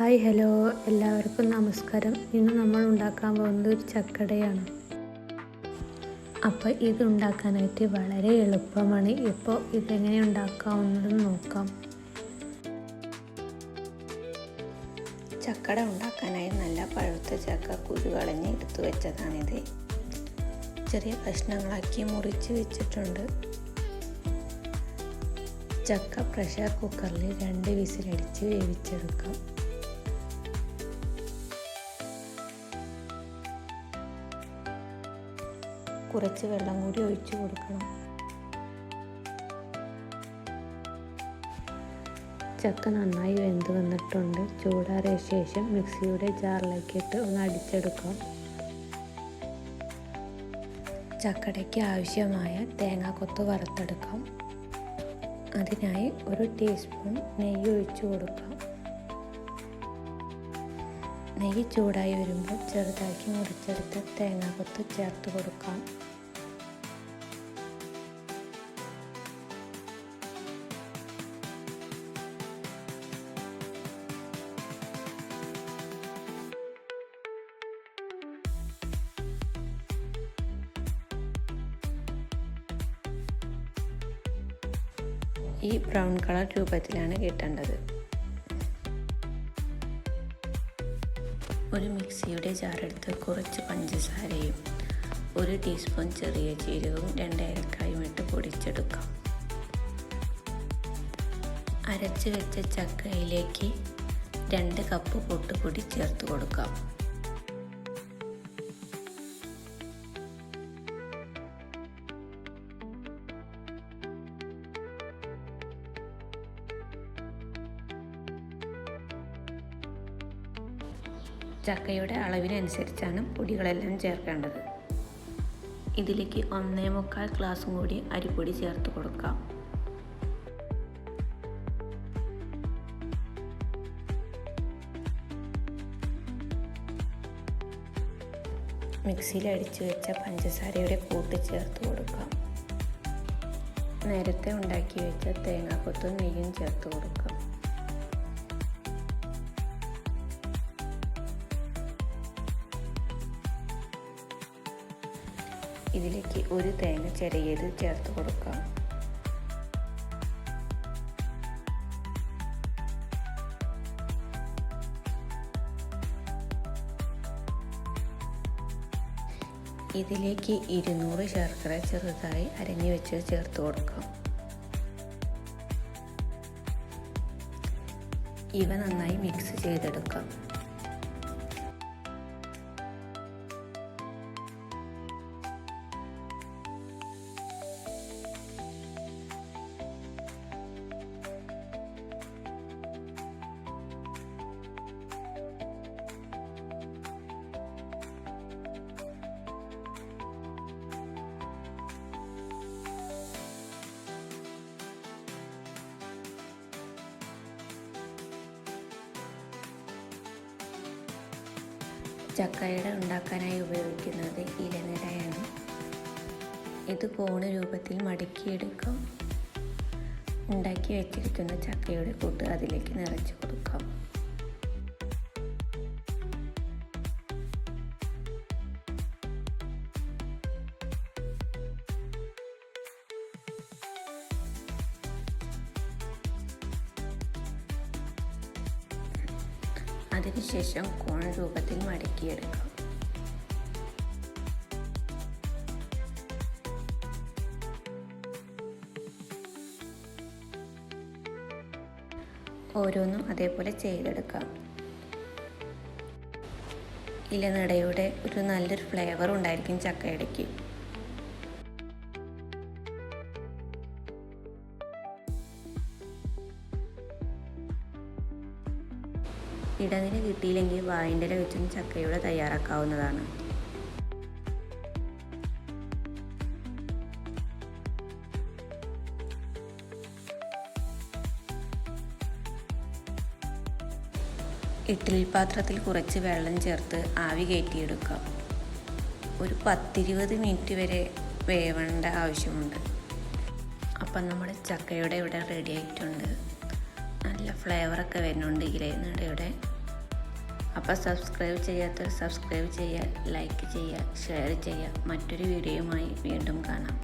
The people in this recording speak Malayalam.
Hi hello. എല്ലാവർക്കും നമസ്കാരം. ഇന്ന് നമ്മൾ ഉണ്ടാക്കാൻ പോകുന്നത് ഒരു ചക്കടയാണ്. അപ്പോൾ ഇത് ഉണ്ടാക്കാനായിട്ട് വളരെ എളുപ്പമാണ്. ഇപ്പോൾ ഇതെങ്ങനെ ഉണ്ടാക്കാവുന്നതെന്ന് നോക്കാം. ചക്കട ഉണ്ടാക്കാനായി നല്ല പഴുത്ത ചക്ക കുരു കളഞ്ഞ് എടുത്തു വെച്ചതാണിത്. ചെറിയ കഷ്ണങ്ങളാക്കി മുറിച്ച് വെച്ചിട്ടുണ്ട്. ചക്ക പ്രഷർ കുക്കറിൽ രണ്ട് വിസിലടിച്ച് വേവിച്ചെടുക്കാം. കുറച്ച് വെള്ളം കൂടി ഒഴിച്ചു കൊടുക്കണം. ചക്ക നന്നായി വെന്ത് വന്നിട്ടുണ്ട്. ചൂടാറിയ ശേഷം മിക്സിയുടെ ജാറിലേക്ക് ഇട്ട് ഒന്ന് അടിച്ചെടുക്കാം. ചക്കടയ്ക്ക് ആവശ്യമായ തേങ്ങാക്കൊത്ത് വറുത്തെടുക്കാം. അതിനായി ഒരു ടീസ്പൂൺ നെയ്യ് ഒഴിച്ചു കൊടുക്കാം. നെയ്യ് ചൂടായി വരുമ്പോൾ ചെറുതാക്കി മുറിച്ചെടുത്ത് തേങ്ങാക്കൊത്ത് ചേർത്ത് കൊടുക്കാം. ഈ ബ്രൗൺ കളർ രൂപത്തിലാണ് കിട്ടേണ്ടത്. ഒരു മിക്സിയുടെ ജാറെടുത്ത് കുറച്ച് പഞ്ചസാരയും ഒരു ടീസ്പൂൺ ചെറിയ ജീരകവും രണ്ട് ഏലക്കായും ഇട്ട് പൊടിച്ചെടുക്കാം. അരച്ച് വെച്ച ചക്കയിലേക്ക് രണ്ട് കപ്പ് പൊട്ടുപൊടി ചേർത്ത് കൊടുക്കാം. ചക്കയുടെ അളവിനനുസരിച്ചാണ് പൊടികളെല്ലാം ചേർക്കേണ്ടത്. ഇതിലേക്ക് ഒന്നേ മുക്കാൽ ഗ്ലാസും കൂടി അരിപ്പൊടി ചേർത്ത് കൊടുക്കാം. മിക്സിയിൽ അടിച്ചു വെച്ച പഞ്ചസാരയുടെ കൂട്ട് ചേർത്ത് കൊടുക്കാം. നേരത്തെ ഉണ്ടാക്കി വെച്ച തേങ്ങാക്കൊത്തും നെയ്യും ചേർത്ത് കൊടുക്കാം. ഇതിലേക്ക് ഒരു തേങ്ങ ചെറിയത് ചേർത്ത് കൊടുക്കാം. ഇതിലേക്ക് ഇരുന്നൂറ് ശർക്കര ചെറുതായി അരഞ്ഞു വെച്ച് ചേർത്ത് കൊടുക്കാം. ഇവ നന്നായി മിക്സ് ചെയ്തെടുക്കാം. ചക്കയട ഉണ്ടാക്കാനായി ഉപയോഗിക്കുന്നത് ഇലനിരയാണ് ഇത് കോണ് രൂപത്തിൽ മടക്കിയെടുക്കാം. ഉണ്ടാക്കി വെച്ചിരിക്കുന്ന ചക്കയുടെ കൂട്ട് അതിലേക്ക് നിറച്ച് കൊടുക്കാം. അതിനുശേഷം കോൺ രൂപത്തിൽ മടക്കിയെടുക്കാം. ഓരോന്നും അതേപോലെ ചെയ്തെടുക്കാം. ഇലനടയുടെ ഒരു നല്ലൊരു ഫ്ലേവർ ഉണ്ടായിരിക്കും ചക്കയടയ്ക്ക്. ഇടനില കിട്ടിയില്ലെങ്കിൽ വായിന്റെ ഇല വെച്ചും ചക്കയുടെ തയ്യാറാക്കാവുന്നതാണ്. ഇഡ്ഡലി പാത്രത്തിൽ കുറച്ച് വെള്ളം ചേർത്ത് ആവി കയറ്റിയെടുക്കാം. ഒരു പത്തിരുപത് മിനിറ്റ് വരെ വേവേണ്ട ആവശ്യമുണ്ട്. അപ്പം നമ്മുടെ ചക്കയുടെ ഇവിടെ റെഡി ആയിട്ടുണ്ട്. നല്ല ഫ്ലേവറൊക്കെ വരുന്നുണ്ട് ഇലയുടെ ഇവിടെ. അപ്പോൾ സബ്സ്ക്രൈബ് ചെയ്യാത്തവർ സബ്സ്ക്രൈബ് ചെയ്യുക ലൈക്ക് ചെയ്യുക ഷെയർ ചെയ്യുക. മറ്റൊരു വീഡിയോയുമായി വീണ്ടും കാണാം.